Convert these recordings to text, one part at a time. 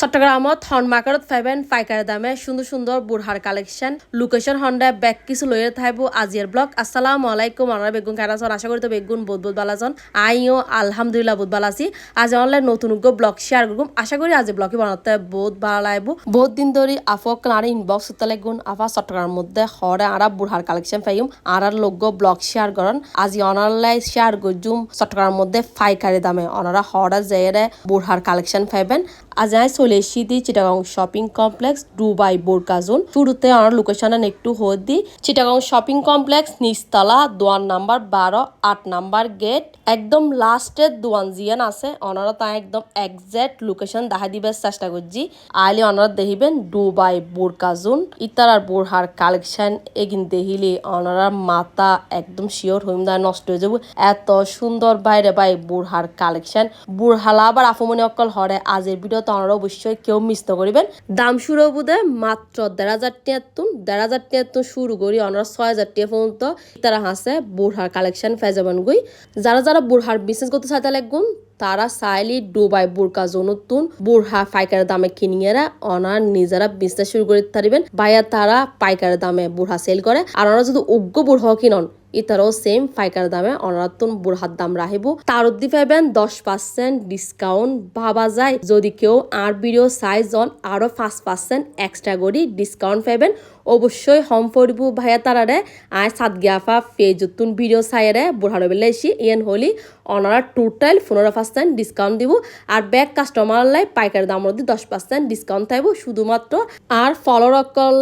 চট্টগ্রামত হনমার্কেটত পাইবেন পাইকারি দামে সুন্দর সুন্দর বুড়হার কালেকশন লোকেশন হন্ডা ব্যাগ কিছু লইয়ে থাকব আজিয়ার ব্লগ। আসসালামু আলাইকুম আমরা বেগুন খারাছন আশা করি তো বেগুন বহুত বহুত বালাছন আইও, আলহামদুলিল্লাহ ভালো আছি। আজ অনলাইন নতুন ব্লগ শেয়ার করুম আশা করি আজ ব্লগে বানাতে বহুত ভালো লাগবো বহুত দিন ধরে আফক আর ইনবক্স হতে লাগুন আফা চট্টগ্রামের মধ্যে হরে আরা বুড়হার কালেকশন পাইম। আর আর লোক ব্লগ শেয়ার করেন আজ অনলাইন শেয়ার করজুম চট্টগ্রামের মধ্যে পাইকারি দামে অনারা হরে জেরে বুড়হার কালেকশন পাইবেন। আজ আই চলে এসেছি চিটাগাং শপিং কমপ্লেক্স, দুবাই বোরকা জোন শুরুতে আমার লোকেশন একটু হয়ে দি। চিটাগাং শপিং কমপ্লেক্স, নিচতলা, দোয়ান নাম্বার বারো, আট নাম্বার গেট। একদম লাস্টের দোয়ান জিয়ান আছে। অনারা তা একদম একজ্যাক্ট লোকেশন দেখা দিবার চেষ্টা করছি। আইলে অনারা দেখিবেন দুবাই বোরকা জোন ইতার আর বোরহার কালেকশন এগিন দেখিলে অনারা মাথা একদম শিওর হইম দা নষ্ট হয়ে যাব। এত সুন্দর বাইরে বাই বুড়হার কালেকশন বুড়হালা আবার আফমনি অকল হরে। আজের ভিডিও তো অবশ্যই কেউ মিস না করিবেন। দাম শুরু বোধে মাত্র দেড় হাজার টিয়াত্তুন দেড় হাজার টিয়াত্তুন শুরু করি আমরা ছয় হাজার টিয়া পর্যন্ত। তারা হাসে বুড়হার কালেকশন ফেজাবান গুই। যারা যারা বুড়হার বিজনেস করতে চাইতে লাগুন তারা চাইলি ডুবাই বুরকা, জনতুন, বুড়হা পাইকার দামে কিনিয়েরা অনার নিজেরা বিজনেস শুরু করে পারিবেন। বাইয়া তারা পাইকার দামে বুড়হা সেল করে। আর ওরা যদি উগ্র বুড়হ কিনন ইতারও সেম পাইকার দামে অনারাতুন বুড়হার দাম রাখিব তার দি পাইবেন দশ পার্সেন্ট ডিসকাউন্ট ভাবা যায়, যদি কেউ আর ভিডিও সাইজ অন আরও পাঁচ পার্সেন্ট এক্সট্রা করি ডিসকাউন্ট পাইবেন অবশ্যই হম পড়ব ভাইয়া তারারে আয় গিয়াফা ফেজতুন ভিডিও সাইরে বুড়ার বেলা এসি ইয়েন হলি অনারা টোটাল পনেরো পার্সেন্ট ডিসকাউন্ট দিব। আর ব্যাগ কাস্টমার লাই পাইকারি দাম মধ্যে দশ পার্সেন্ট ডিসকাউন্ট থাকব শুধুমাত্র আর ফলোর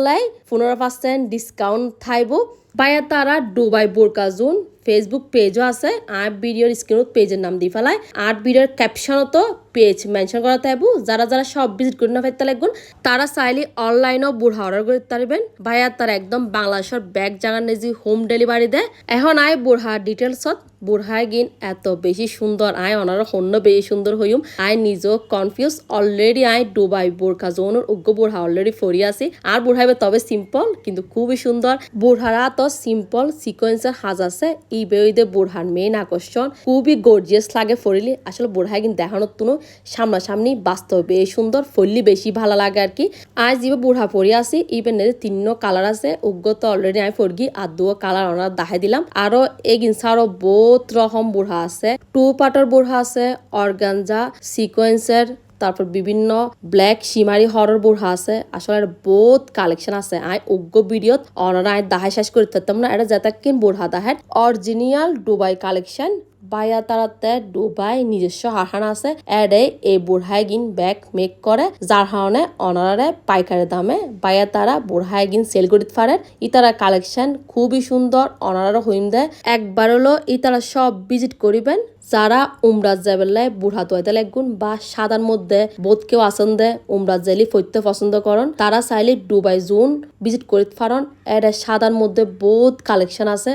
লাই পনেরো পার্সেন্ট ডিসকাউন্ট থাকব ভাইয়া তারা ডুবাই বোরকা জোন ফেসবুক পেজও আছে আর ভিডিওর স্ক্রিনত পেজের নাম দিয়ে ফেলায়। আর ভিডিওর ক্যাপশনতো পেজ মেনশন করা থাকব। যারা যারা সব ভিজিট করে না ফেলতে লাগবেন, তারা চাইলে অনলাইনেও বুড়া অর্ডার করে পারবেন। ভাইয়া তারা একদম বাংলাদেশের ব্যাগ জাগার নিজে হোম ডেলিভারি দেয়। এখন আয় বুড়া ডিটেলসত বুড়হায় গিন এত বেশি সুন্দর আয় অনার অন্য বেশি সুন্দর হইম। আয় নিজেও কনফিউজ অলরেডি আয় ডুবাই বোরখা জোনের উগ্র বুড়া অলরেডি ফরি আছি। আর বুড়াইবে তবে সিম্পল কিন্তু খুবই সুন্দর। বুড়হারা তো সিম্পল সিকোয়েন্সের হাজ আছে। ই বেইদে বুড়হার মেইন আকর্ষণ। খুবই গর্জিয়াস লাগে ফরিলি আসলে বুড়হায় কিন্তু দেখানোর তুনো সামনাসামনি বাস্তব বেশ সুন্দর ফললি বেশি ভালো লাগে আর কি। আজ যিবে বুড়া পরি আছি ইভেন তিন্ন কালার আছে। উগ্র তো অলরেডি আমি ফরগি, আর দুও কালার ওনার দেখাই দিলাম। আরও এগিনসা আরও বহুত রকম বুড়া আছে। টু পার্টের বুড়া আছে অর্গানজা সিকোয়েন্সের তারপর বিভিন্ন ব্ল্যাক সিমারি হরর বুড়া আছে। আসলে বহুত কালেকশন আছে। আই উগ্র ভিডিওত অনারা আই দাহাই শেষ করে থাকতাম না। এটা যেটা কিন বুড়া দাহের অরিজিনিয়াল ডুবাই কালেকশন বায়া তারাতে ডুবাই নিজস্ব হাহান আছে। এডে এই বুড়হাই গিন ব্যাগ মেক করে, যার কারণে অনারারে পাইকারি দামে বায়া তারা বুড়হাই গিন সেল করিতে পারে। ইতারা কালেকশন খুবই সুন্দর, অনারারও হইম দেয়। একবার হলো ইতারা সব ভিজিট করিবেন। যারা উমরাজ যাবেলাই বুড়া তোয়াইতে লাগুন বা সাদার মধ্যে বোধ কেউ আসন দেয় উমরাজ যাইলি ফৈতে পছন্দ করন, তারা চাইলে ডুবাই জুন, ভিজিট করতে পারন। এটা সাদার মধ্যে বোধ কালেকশন আছে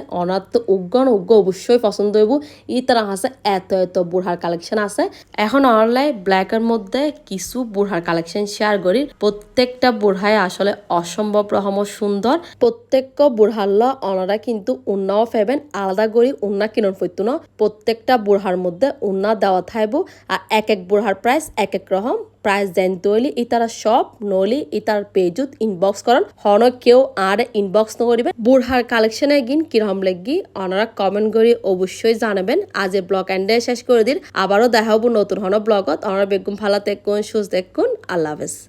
তো উগ্গন উগ্গ অবশ্যই পছন্দ হইব। ই তারা আছে, এত এত বুড়ার কালেকশন আছে। এখন অনলাইন ব্ল্যাকের মধ্যে কিছু বুড়ার কালেকশন শেয়ার করি। প্রত্যেকটা বুড়ায় আসলে অসম্ভব রকম সুন্দর। প্রত্যেক বুড়াল্লা অনারা কিন্তু উন্নাও ফেবেন, আলাদা করি উন্না কিনন ফৈতু না। প্রত্যেকটা বুড়হার মধ্যে উন্না দেওয়া থাকব আর এক এক বুড়হার প্রাইস এক এক রকম প্রাইস জানতে হইলে ইতারা সব নলি, ইতার পেজুত ইনবক্স করন। হন কেউ আর ইনবক্স নকরিবে বুড়হার কালেকশনে গিন কীরকম লেগি, অনারা কমেন্ট করে অবশ্যই জানাবেন। আজ ব্লগ এন্ডে শেষ করে দিন আবারও দেখা হব নতুন হন ব্লগত অনারা বেগুম ভালো দেখুন সুস্থ দেখুন আল্লাহ হাফেজ।